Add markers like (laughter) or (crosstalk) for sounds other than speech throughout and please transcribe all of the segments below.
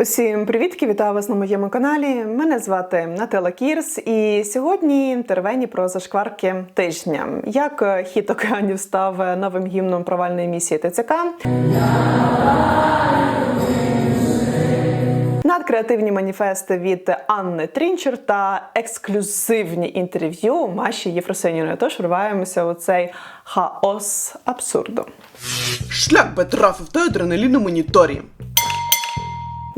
Усім привітки, вітаю вас на моєму каналі. Мене звати Нателла Кірс, і сьогодні інтервені про зашкварки тижня. Як е, хіт океанів став е, новим гімном провальної місії ТЦК. Надкреативні маніфести від Анни Трінчер та ексклюзивні інтерв'ю Маші Єфросиніної. Тож вриваємося у цей хаос абсурду. Шлях би трафив той адреналін на моніторі.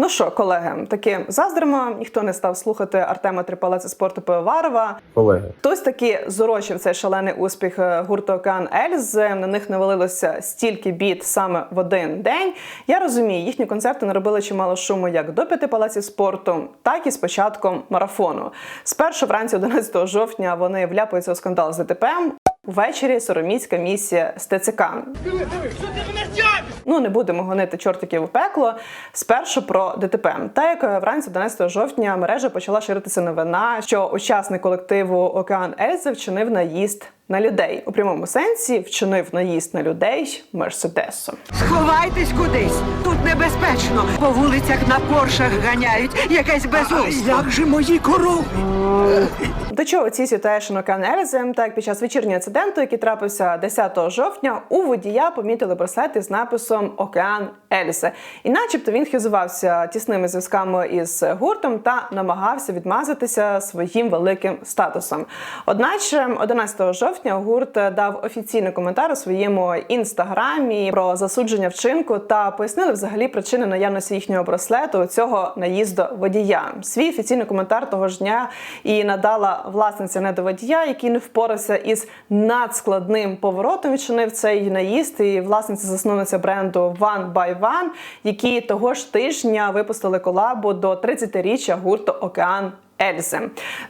Ну що, колеги, таки заздримо. Ніхто не став слухати Артема Трипалеца спорту Пивоварова. Колеги, Хтось таки зорочив цей шалений успіх е, гурту Океан Ельзи. На них навалилося стільки бід саме в один день. Я розумію, їхні концерти наробили чимало шуму як до п'яти палаців спорту, так і з початком марафону. Спершу вранці 11 жовтня вони вляпаються у скандал з ДТП. Увечері сороміцька місія з ТЦК. Ну не будемо гонити чортиків у пекло. Спершу про ДТП. Та як е, вранці 11 жовтня мережа почала ширитися новина, що учасник колективу Океан Ельзи вчинив наїзд на людей. У прямому сенсі вчинив наїзд на людей мерседесом. Сховайтесь кудись. Тут небезпечно. По вулицях на поршах ганяють. Якесь безумство. як же мої корови? До чого ці ситуейшн Океан Так під час вечірнього інциденту, який трапився 10 жовтня, у водія помітили браслети з написом Океан Ельзи. І начебто він хизувався тісними зв'язками із гуртом та намагався відмазатися своїм великим статусом. Одначе, 11 жовтня гурт дав офіційний коментар у своєму інстаграмі про засудження вчинку та пояснили взагалі причини наявності їхнього браслету цього наїзду водія. Свій офіційний коментар того ж дня і надала власниця недоводія, який не впорався із надскладним поворотом. Відчинив цей наїзд. І власниця засновниця бренду One by One, які того ж тижня випустили колабу до 30-річчя гурту Океан. Ельзи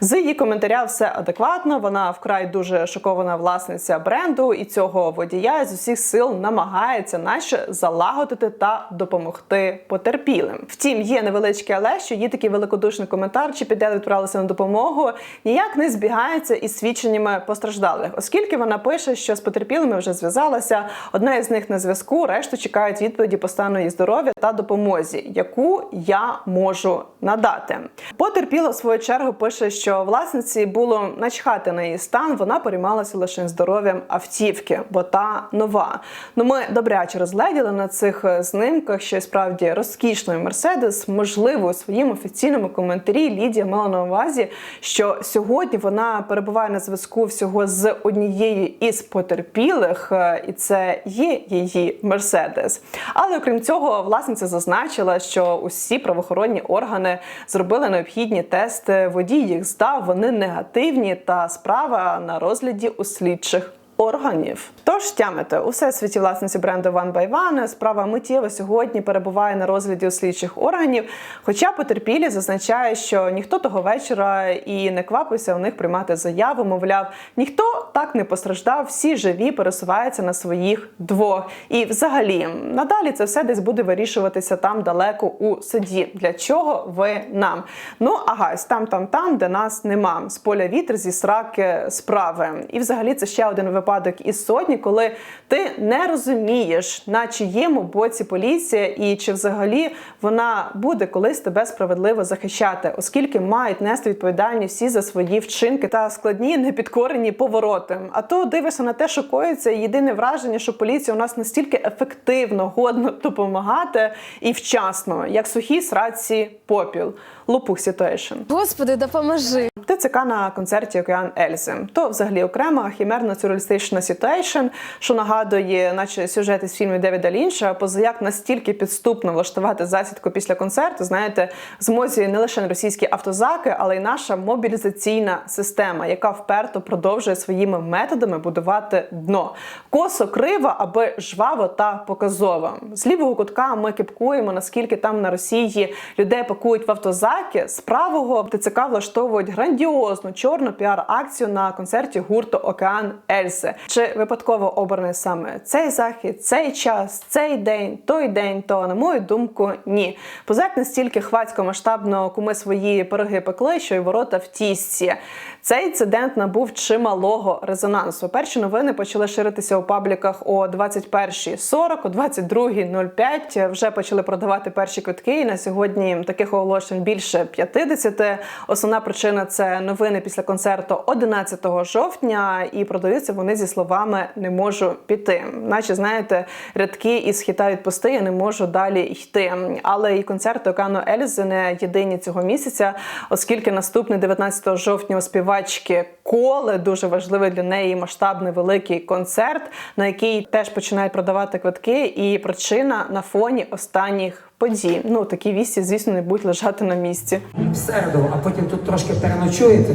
з її коментаря все адекватно. Вона вкрай дуже шокована власниця бренду і цього водія з усіх сил намагається наче залагодити та допомогти потерпілим. Втім, є невеличке але що її такий великодушний коментар, чи піде відправилася на допомогу, ніяк не збігається із свідченнями постраждалих, оскільки вона пише, що з потерпілими вже зв'язалася. Одна із них на зв'язку, решту чекають відповіді по стану її здоров'я та допомозі, яку я можу надати. Потерпіла в свою чергу пише, що власниці було начхати на її стан. Вона переймалася лише здоров'ям автівки, бо та нова. Ну ми добряче розгледіли на цих е, знимках, що справді розкішний мерседес. Можливо, у своєму офіційному коментарі Лідія мала на увазі, що сьогодні вона перебуває на зв'язку всього з однією із потерпілих, е, і це є її мерседес. Але окрім цього, власниця зазначила, що усі правоохоронні органи зробили необхідні тести. Водій їх здав, вони негативні, та справа на розгляді у слідчих. Органів, тож тямите у всесвіті власниці бренду One by One справа миттєво сьогодні перебуває на розгляді у слідчих органів. Хоча потерпілі зазначає, що ніхто того вечора і не квапився у них приймати заяву. Мовляв, ніхто так не постраждав, всі живі пересуваються на своїх двох. І взагалі, надалі це все десь буде вирішуватися там далеко у суді. Для чого ви нам? Ну агась, там, там, там, де нас нема. З поля вітер зі сраки справи. І взагалі це ще один випадок із сотні, коли ти не розумієш, на чиєму боці поліція, і чи взагалі вона буде колись тебе справедливо захищати, оскільки мають нести відповідальність всі за свої вчинки та складні непідкорені повороти. А то дивишся на те, що коїться, єдине враження, що поліція у нас настільки ефективно, годно допомагати і вчасно, як сухі сраці попіл. Лупух ситуейшн. Господи, допоможи. ТЦК на концерті Океан Ельзи. То взагалі окрема хімерна сюрреалістична ситуейшн, що нагадує, наче сюжет із фільмів Девіда Лінча, позаяк настільки підступно влаштувати засідку після концерту, знаєте, змозі не лише російські автозаки, але й наша мобілізаційна система, яка вперто продовжує своїми методами будувати дно. Косо криво, аби жваво та показово. З лівого кутка ми кипкуємо, наскільки там на Росії людей пакують в автозаки. З правого ТЦК влаштовують грандіозну чорну піар-акцію на концерті гурту Океан. Ельзи. Чи випадково обраний саме цей захід, цей час, цей день, той день? То на мою думку, ні. Позак настільки хвацько масштабно куми свої пироги пекли, що й ворота в тісті. Цей інцидент набув чималого резонансу. Перші новини почали ширитися у пабліках о 21.40, о 22.05. Вже почали продавати перші квитки. І на сьогодні таких оголошень більше 50. Основна причина це новини після концерту 11 жовтня, і продаються вони зі словами не можу піти. Наче знаєте, рядки із хіта відпусти, я не можу далі йти. Але і концерти Окану Ельзи не єдині цього місяця, оскільки наступний 19 жовтня у співачки коле дуже важливий для неї масштабний великий концерт, на який теж починають продавати квитки. І причина на фоні останніх подій. Ну такі вісті, звісно, не будуть лежати на місці. в середу, а потім тут трошки переночуєте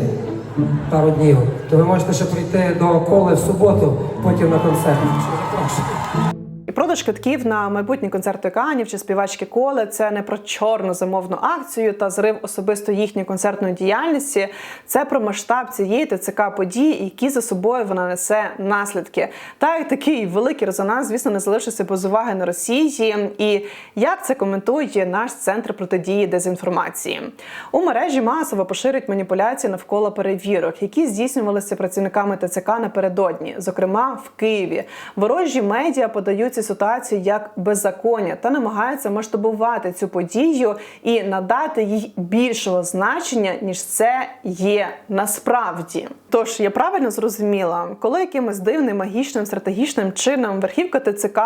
пару днів, то ви можете ще прийти до коли в суботу, потім на концерт. Продаж квитків на майбутні концерти Канів чи співачки коле це не про чорну замовну акцію та зрив особисто їхньої концертної діяльності. Це про масштаб цієї ТЦК події, які за собою вона несе наслідки. Та й такий великий резонанс, звісно, не залишився без уваги на Росії. І як це коментує наш центр протидії дезінформації у мережі масово поширюють маніпуляції навколо перевірок, які здійснювалися працівниками ТЦК напередодні, зокрема в Києві. Ворожі медіа подають цю ситуацію як беззаконня та намагаються масштабувати цю подію і надати їй більшого значення, ніж це є насправді. Тож я правильно зрозуміла, коли якимось дивним магічним стратегічним чином верхівка ТЦК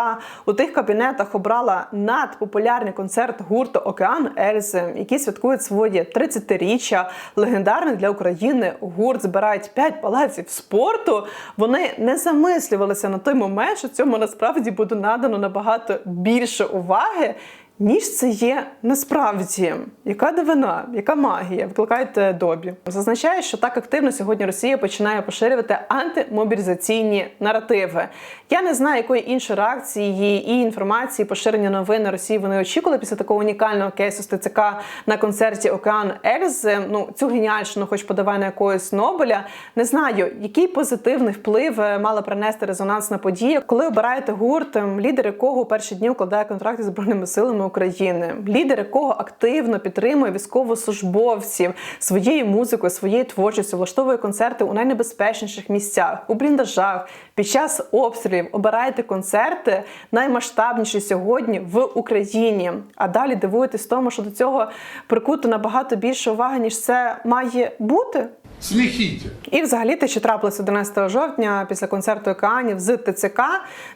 у тих кабінетах обрала надпопулярний концерт гурту Океан Ельзи, які святкують своє 30-річчя, легендарний для України гурт збирають 5 палаців спорту. Вони не замислювалися на той момент, що цьому насправді буде надано набагато більше уваги. Ніж це є насправді, яка дивина, яка магія? Викликайте добі. Зазначає, що так активно сьогодні Росія починає поширювати антимобілізаційні наративи. Я не знаю, якої іншої реакції і інформації поширення новин на Росії вони очікували після такого унікального кейсу з ТЦК на концерті Океан Ельзи. Ну цю геніальщину, хоч подавай на якогось Нобеля. Не знаю, який позитивний вплив е, мала принести резонансна подія, коли обираєте гурт, ем, лідер якого у перші дні укладає контракт зі збройними силами України, лідер якого активно підтримує військовослужбовців своєю музикою, своєю творчістю, влаштовує концерти у найнебезпечніших місцях, у бліндажах, під час обстрілів. Обираєте концерти наймасштабніші сьогодні в Україні. А далі дивуєтесь тому, що до цього прикуто набагато більше уваги, ніж це має бути. Смехите. І взагалі те, що трапилося 11 жовтня після концерту океанів з ТЦК,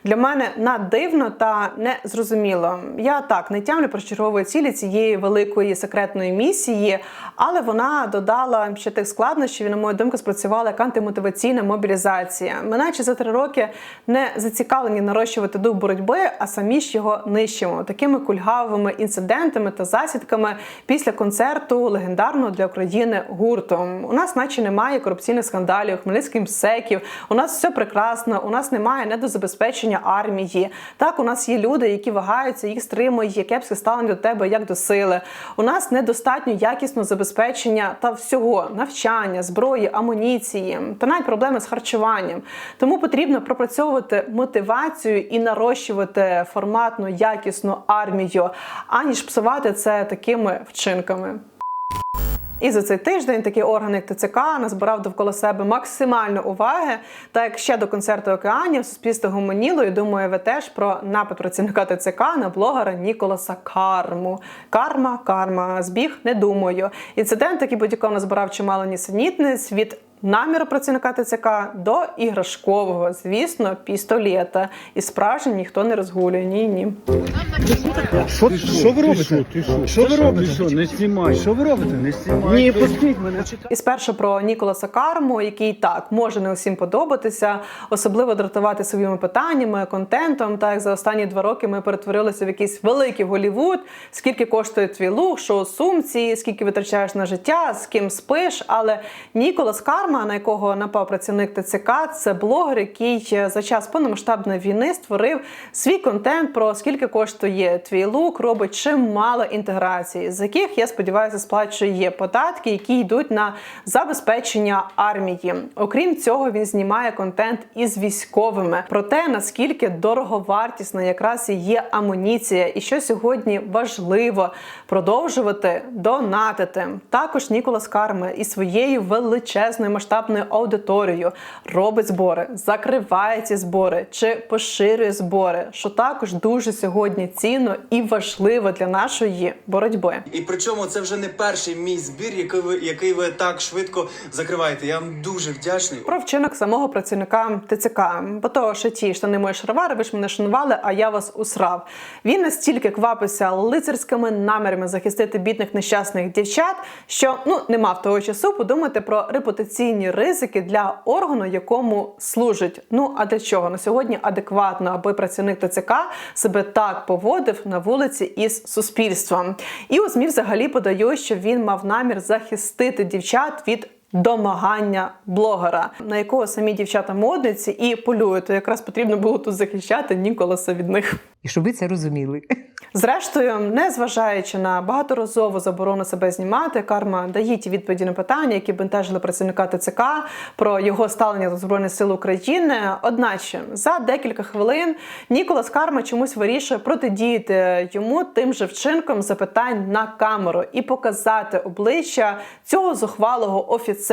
для мене наддивно та незрозуміло. Я так не тямлю про чергової цілі цієї великої секретної місії, але вона додала ще тих складнощів і, на мою думку, спрацювала як антимотиваційна мобілізація. Ми наче за три роки не зацікавлені нарощувати дух боротьби, а самі ж його нищимо такими кульгавими інцидентами та засідками після концерту легендарного для України гурту. У нас, наче, немає корупційних скандалів, хмельницьких МСЕКів. У нас все прекрасно. У нас немає недозабезпечення армії. Так, у нас є люди, які вагаються, їх стримують, яке б ставлення до тебе як до сили. У нас недостатньо якісного забезпечення та всього навчання, зброї, амуніції та навіть проблеми з харчуванням. Тому потрібно пропрацьовувати мотивацію і нарощувати форматну якісну армію, аніж псувати це такими вчинками. І за цей тиждень такий орган, як ТЦК, назбирав довкола себе максимально уваги. Та як ще до концерту океанів суспільство гомоніло, і думаю, ви теж про напад працівника ТЦК на блогера Ніколаса Карму. Карма, карма, збіг, не думаю. Інцидент, який будь-якого назбирав чимало нісенітниць від. Наміру працівника ТЦК до іграшкового, звісно, пістолета. І справжнім ніхто не розгулює. Ні, ні. Що, що ви робите? Що ви робите? Що, не знімай. Що ви робите? Не знімай. Ні, пустіть мене. І спершу про Ніколаса Карму, який так може не усім подобатися, особливо дратувати своїми питаннями, контентом. Так як за останні два роки ми перетворилися в якийсь великий Голівуд. Скільки коштує твій лук, що у сумці, скільки витрачаєш на життя, з ким спиш. Але Ніколас Карма Карма, на якого напав працівник ТЦК, це блогер, який е, за час повномасштабної війни створив свій контент про скільки коштує твій лук, робить чимало інтеграцій, з яких я сподіваюся сплачує податки, які йдуть на забезпечення армії. Окрім цього, він знімає контент із військовими про те, наскільки дороговартісна якраз і є амуніція, і що сьогодні важливо продовжувати донатити. Також Ніколас Карми із своєю величезною масштабною аудиторією робить збори, закриває ці збори чи поширює збори, що також дуже сьогодні цінно і важливо для нашої боротьби. І причому це вже не перший мій збір, який ви який ви так швидко закриваєте. Я вам дуже вдячний. Про вчинок самого працівника ТЦК, бо того, що ті штани мої шаровари, ви ж мене шанували, а я вас усрав. Він настільки квапився лицарськими намірами захистити бідних нещасних дівчат, що ну не мав того часу подумати про репутаційні ризики для органу, якому служить. Ну а для чого на сьогодні адекватно, аби працівник ТЦК себе так поводив на вулиці із суспільством. І у ЗМІ взагалі подають, що він мав намір захистити дівчат від домагання блогера, на якого самі дівчата модниці і полюють. То якраз потрібно було тут захищати Ніколаса від них. І щоб ви це розуміли. Зрештою, не зважаючи на багаторазову заборону себе знімати, карма дає ті відповіді на питання, які бентежили працівника ТЦК про його ставлення до збройних сил України. Одначе за декілька хвилин Ніколас Карма чомусь вирішує протидіяти йому тим же вчинком запитань на камеру і показати обличчя цього зухвалого офіцера,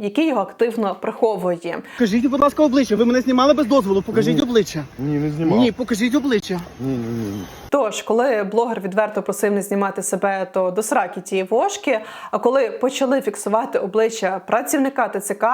який його активно приховує. Покажіть, будь ласка, обличчя. Ви мене знімали без дозволу. Покажіть обличчя. Ні, не знімав. Ні, покажіть обличчя. ні, ні, ні. Тож, коли блогер відверто просив не знімати себе, то до сраки тієї вошки. А коли почали фіксувати обличчя працівника ТЦК,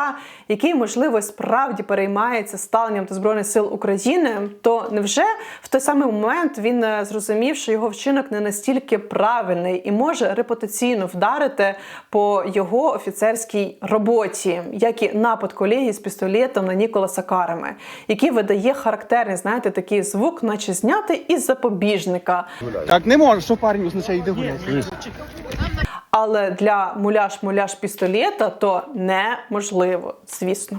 який можливо справді переймається ставленням до збройних сил України, то невже в той самий момент він е, зрозумів, що його вчинок не настільки правильний і може репутаційно вдарити по його офіцерській роботі, як і напад колеги з пістолетом на Ніколаса Карами, який видає характерний, знаєте, такий звук, наче знятий із запобіжника. Так не можу, що парень означає, йде гуляти. Але для муляж-муляж пістолета то неможливо, звісно.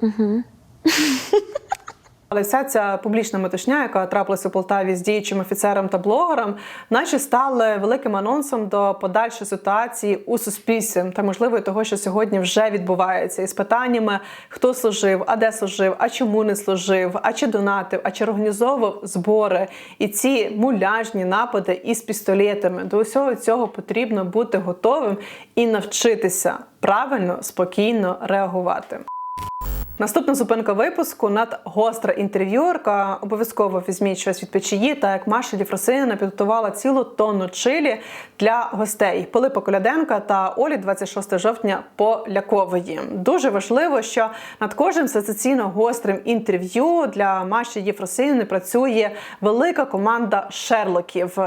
(laughs) Але вся ця публічна метушня, яка трапилася у Полтаві з діючим офіцером та блогером, наче стали великим анонсом до подальшої ситуації у суспільстві та можливо того, що сьогодні вже відбувається, із питаннями, хто служив, а де служив, а чому не служив, а чи донатив, а чи організовував збори. І ці муляжні напади із пістолетами. До усього цього потрібно бути готовим і навчитися правильно, спокійно реагувати. Наступна зупинка випуску надгостра інтерв'юерка. Обов'язково візьміть щось від печії, та як Маша Єфросинівна підготувала цілу тонну чилі для гостей Пилипа Коляденка та Олі 26 жовтня Полякової. Дуже важливо, що над кожним сенсаційно гострим інтерв'ю для Маші Єфросинівни працює велика команда шерлоків,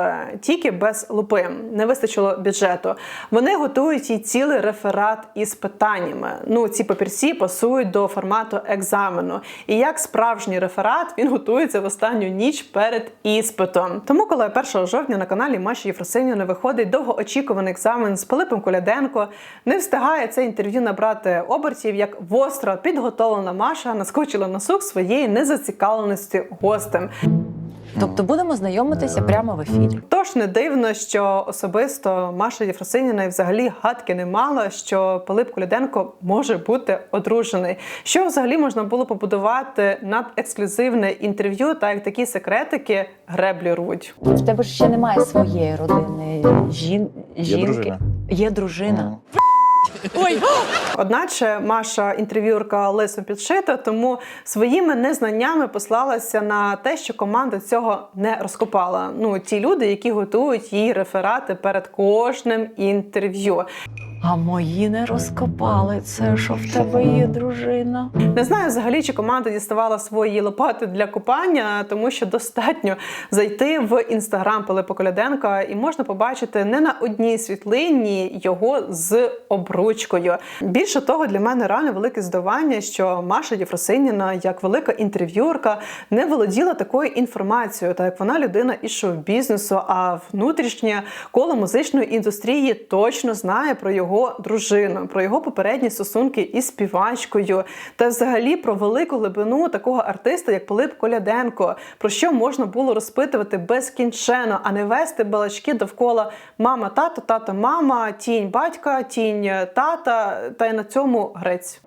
тільки без лупи. Не вистачило бюджету. Вони готують їй цілий реферат із питаннями. Ну, ці папірці пасують до формату екзамену. І як справжній реферат він готується в останню ніч перед іспитом. Тому, коли 1 жовтня на каналі Маші Єфросинівни виходить довгоочікуваний екзамен з Пилипом Коляденко, не встигає це інтерв'ю набрати обертів, як востро підготовлена Маша наскочила на сук своєї незацікавленості гостем. Тобто будемо знайомитися прямо в ефірі. Тож не дивно, що особисто Маша Єфросиніна і взагалі гадки не мала, що Пилип Коляденко може бути одружений. Що взагалі можна було побудувати над ексклюзивне інтерв'ю, та як такі секретики греблі рвуть. В тебе ж ще немає своєї родини. Жін... Жінки. дружина. Є дружина. Одначе Маша інтерв'юрка лисо підшита, тому своїми незнаннями послалася на те, що команда цього не розкопала. Ну ті люди, які готують їй реферати перед кожним інтерв'ю. А мої не розкопали це, що в тебе є дружина. Не знаю взагалі, чи команда діставала свої лопати для купання, тому що достатньо зайти в інстаграм Пилипа Коляденка і можна побачити не на одній світлині його з обручкою. Більше того, для мене реально велике здивування, що Маша Єфросиніна, як велика інтерв'юерка, не володіла такою інформацією, так як вона людина із шоу-бізнесу, а внутрішнє коло музичної індустрії точно знає про його його дружину, про його попередні стосунки із співачкою, та взагалі про велику глибину такого артиста, як Пилип Коляденко, про що можна було розпитувати безкінченно, а не вести балачки довкола мама, тато, тато, мама, тінь батька, тінь тата, та й на цьому грець.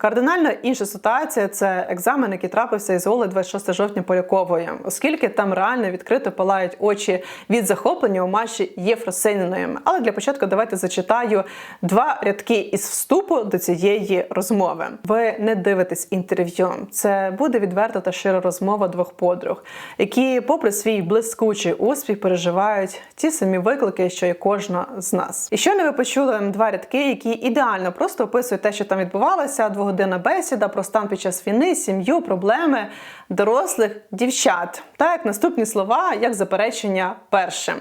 Кардинально інша ситуація це екзамен, який трапився із Оли 26 жовтня Полякової, оскільки там реально відкрито палають очі від захоплення у матчі Єфросиніної. Але для початку давайте зачитаю два рядки із вступу до цієї розмови. Ви не дивитесь інтерв'ю. Це буде відверта та щира розмова двох подруг, які, попри свій блискучий успіх, переживають ті самі виклики, що і кожна з нас. І щойно ви почули два рядки, які ідеально просто описують те, що там відбувалося. Двогодинна бесіда про стан під час війни, сім'ю, проблеми дорослих дівчат. Так наступні слова, як заперечення першим.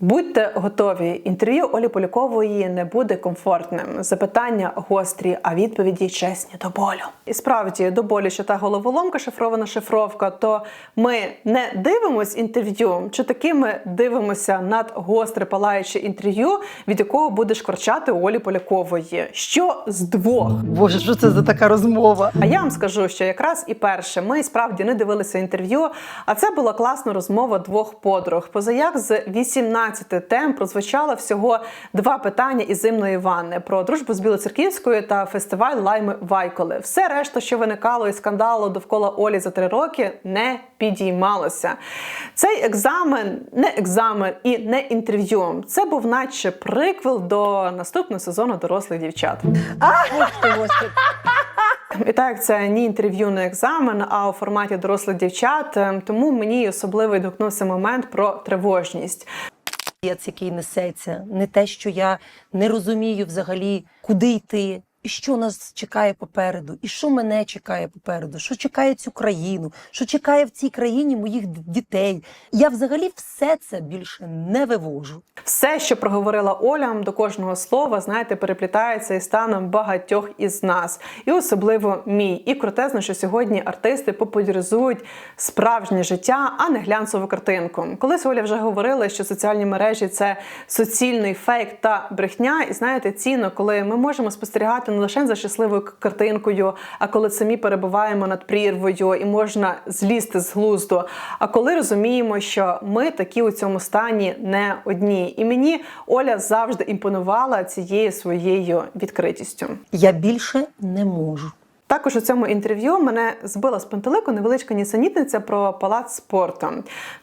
Будьте готові. Інтерв'ю Олі Полякової не буде комфортним. Запитання гострі, а відповіді чесні до болю. І справді до болю, що та головоломка шифрована шифровка, то ми не дивимось інтерв'ю, чи таки ми дивимося над гостре палаюче інтерв'ю, від якого буде шкварчати Олі Полякової. Що з двох? Боже, що це за така розмова? А я вам скажу, що якраз і перше, ми справді не дивилися інтерв'ю, а це була класна розмова двох подруг. Позаяк з 18 тем прозвучало всього два питання із зимної ванни про дружбу з Білоцерківською та фестиваль Лайми Вайколи. Все решта, що виникало із скандалу довкола Олі за три роки, не підіймалося. Цей екзамен не екзамен і не інтерв'ю. Це був наче приквел до наступного сезону дорослих дівчат. І так, це ні інтерв'ю, не екзамен, а у форматі дорослих дівчат. Ем, Тому мені особливо відгукнувся момент про тривожність. Піц, який несеться, не те, що я не розумію взагалі, куди йти, і що нас чекає попереду, і що мене чекає попереду, що чекає цю країну, що чекає в цій країні моїх дітей. Я взагалі все це більше не вивожу. Все, що проговорила Оля до кожного слова, знаєте, переплітається із станом багатьох із нас, і особливо мій. І крутезно, що сьогодні артисти популяризують справжнє життя, а не глянцеву картинку. Колись Оля вже говорила, що соціальні мережі це суцільний фейк та брехня. І знаєте, цінно, коли ми можемо спостерігати не лише за щасливою картинкою, а коли самі перебуваємо над прірвою і можна злізти з глузду. А коли розуміємо, що ми такі у цьому стані не одні. І мені Оля завжди імпонувала цією своєю відкритістю. Я більше не можу. Також у цьому інтерв'ю мене збила з пантелику невеличка нісенітниця про палац спорту.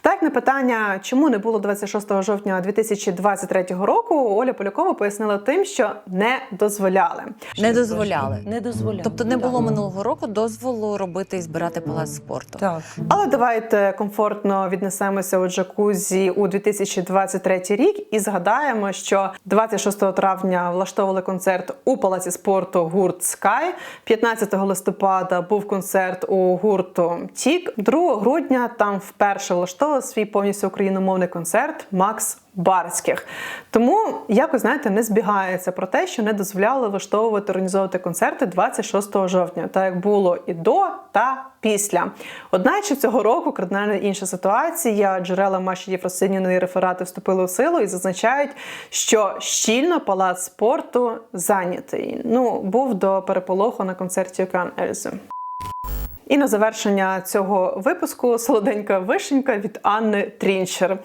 Так на питання, чому не було 26 жовтня 2023 року, Оля Полякова пояснила тим, що не дозволяли. Не дозволяли. Не дозволяю. Тобто не було минулого року дозволу робити і збирати палац спорту. Так. Але давайте комфортно віднесемося у джакузі у 2023 рік і згадаємо, що 26 травня влаштовували концерт у палаці спорту гурт Скай. 15 листопада був концерт у гурту Тік. 2 грудня там вперше влаштовував свій повністю україномовний концерт Макс. Барських тому якось знаєте не збігається про те, що не дозволяли влаштовувати організовувати концерти 26 жовтня, так як було і до та після. Одначе цього року кардинально інша ситуація. Джерела Маші Єфросиніної реферати вступили у силу і зазначають, що щільно палац спорту зайнятий. Ну був до переполоху на концерті Океан Ельзи. І на завершення цього випуску солоденька вишенька від Анни Трінчер.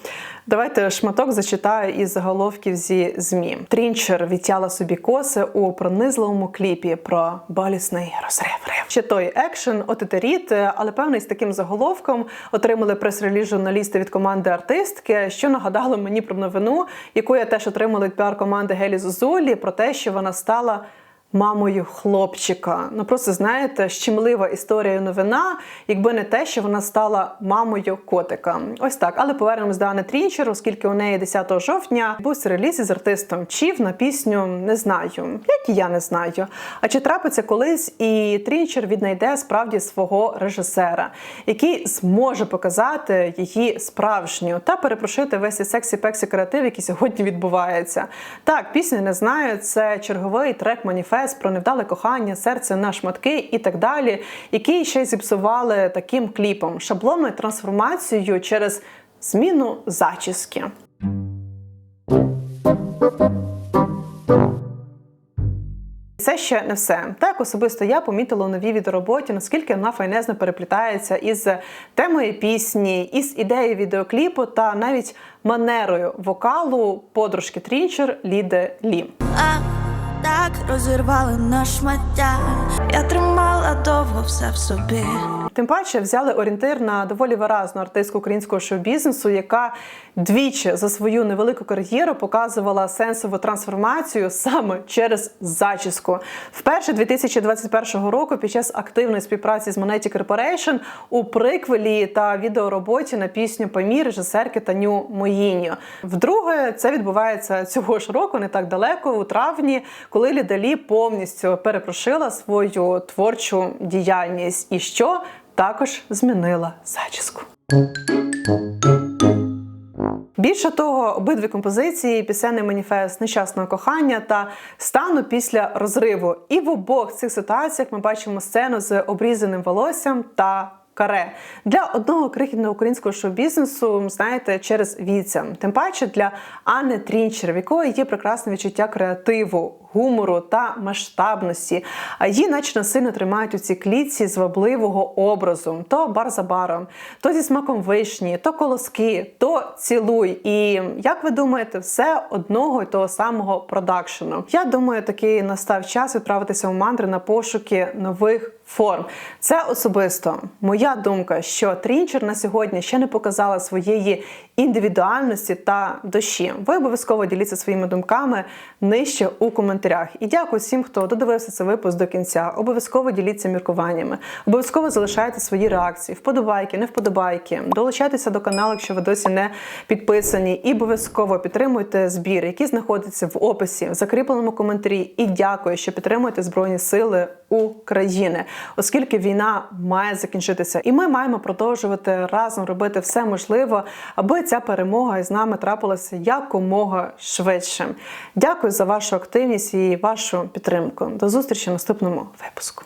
Давайте шматок зачитаю із заголовків зі ЗМІ. Трінчер відтяла собі коси у пронизливому кліпі про болісний розрив. Ще той екшен, отетеріт, але певний з таким заголовком отримали прес-реліз журналісти від команди артистки, що нагадало мені про новину, яку я теж отримала від піар-команди Гелі Зозулі, про те, що вона стала мамою хлопчика. Ну просто знаєте, щемлива історія новина, якби не те, що вона стала мамою котика. Ось так. Але повернемось до Ани Трінчер, оскільки у неї 10 жовтня був реліз із артистом Чів на пісню Не знаю, як і я не знаю. А чи трапиться колись і Трінчер віднайде справді свого режисера, який зможе показати її справжню та перепрошити весь сексі-пексі креатив, який сьогодні відбувається. Так, пісня не знаю. Це черговий трек маніфест про невдале кохання, серце на шматки і так далі, який ще й зіпсували таким кліпом, шаблонною трансформацією через зміну зачіски. це ще не все. Так особисто я помітила у новій відеороботі, наскільки вона файнезно переплітається із темою пісні, із ідеєю відеокліпу та навіть манерою вокалу подружки Трінчер Ліди Лі. А так розірвали на шмаття. Я тримала довго все в собі. Тим паче взяли орієнтир на доволі виразну артистку українського шоу-бізнесу, яка двічі за свою невелику кар'єру показувала сенсову трансформацію саме через зачіску. Вперше 2021 року під час активної співпраці з Monetic Corporation у приквелі та відеороботі на пісню Памір режисерки Таню Моїньо. Вдруге, це відбувається цього ж року, не так далеко, у травні, коли Лідалі повністю перепрошила свою творчу діяльність. І що? також змінила зачіску. Більше того, обидві композиції пісенний маніфест нещасного кохання та стану після розриву. І в обох цих ситуаціях ми бачимо сцену з обрізаним волоссям та каре для одного крихітного українського шоу-бізнесу, знаєте, через віця. Тим паче для Анни Трінчер, в якої є прекрасне відчуття креативу, гумору та масштабності. А її наче сильно тримають у цій клітці звабливого образу: то бар за баром, то зі смаком вишні, то колоски, то цілуй. І як ви думаєте, все одного й того самого продакшену? Я думаю, такий настав час відправитися в мандри на пошуки нових форм. Це особисто моя думка, що Трінчер на сьогодні ще не показала своєї індивідуальності та душі. Ви обов'язково діліться своїми думками нижче у коментарях. І дякую всім, хто додивився цей випуск до кінця. Обов'язково діліться міркуваннями. Обов'язково залишайте свої реакції, вподобайки, не вподобайки. Долучайтеся до каналу, якщо ви досі не підписані. І обов'язково підтримуйте збір, який знаходиться в описі в закріпленому коментарі. І дякую, що підтримуєте Збройні Сили України, оскільки війна має закінчитися, і ми маємо продовжувати разом робити все можливе, аби ця перемога із нами трапилася якомога швидше. Дякую за вашу активність і вашу підтримку. До зустрічі в наступному випуску.